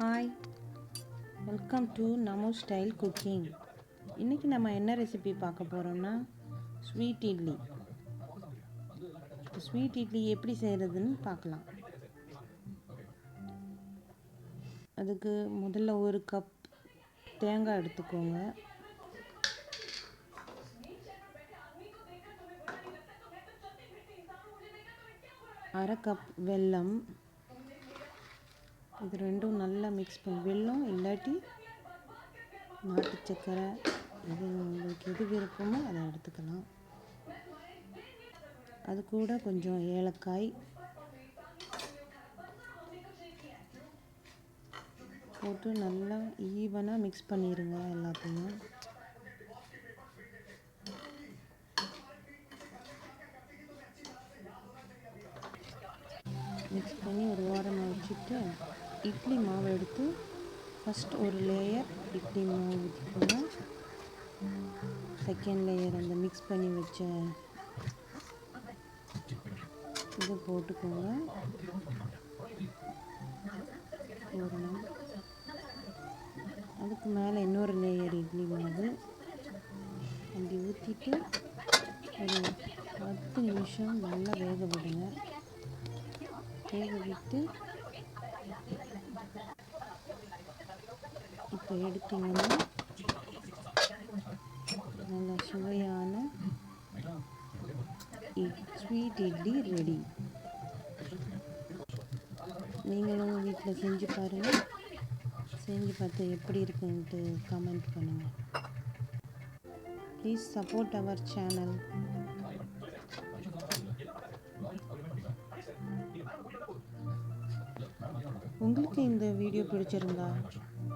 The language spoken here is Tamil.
Hi welcome to Namo style cooking இன்றைக்கி நம்ம என்ன ரெசிபி பார்க்க போகிறோம்னா ஸ்வீட் இட்லி ஸ்வீட் இட்லி எப்படி செய்கிறதுன்னு பார்க்கலாம். அதுக்கு முதல்ல ஒரு கப் தேங்காய் எடுத்துக்கோங்க. அரை கப் வெல்லம் இது ரெண்டும் நல்லா மிக்ஸ் பண்ணி. வெல்லம் இல்லாட்டி நாட்டு சக்கரை இது உங்களுக்கு எது விருப்பமோ அதை எடுத்துக்கலாம். அது கூட கொஞ்சம் ஏலக்காய் போட்டு நல்லா ஈவனாக மிக்ஸ் பண்ணிடுங்க எல்லாத்தையும். மிக்ஸ் பண்ணி ஒரு ஓரமாக வச்சுட்டு இட்லி மாவு எடுத்து ஃபஸ்ட் ஒரு லேயர் இட்லி மாவு ஊற்றிக்கோங்க செகண்ட் லேயர் அந்த மிக்ஸ் பண்ணி வச்ச இது போட்டுக்கோங்க. போடணும் அதுக்கு மேலே இன்னொரு லேயர் இட்லி மாவு. அப்படி ஊற்றிட்டு ஒரு பத்து நிமிஷம் நல்லா வேக விடுங்க. வேக விட்டு இப்போ எடுத்தீங்கன்னா நல்ல சுவையான ஸ்வீட் இட்லி ரெடி நீங்களும் வீட்டில் செஞ்சு பாருங்கள் செஞ்சு பார்த்து எப்படி இருக்குன்ட்டு கமெண்ட் பண்ணுங்கள் ப்ளீஸ் சப்போர்ட் அவர் சேனல் உங்களுக்கு இந்த வீடியோ பிடிச்சிருந்தா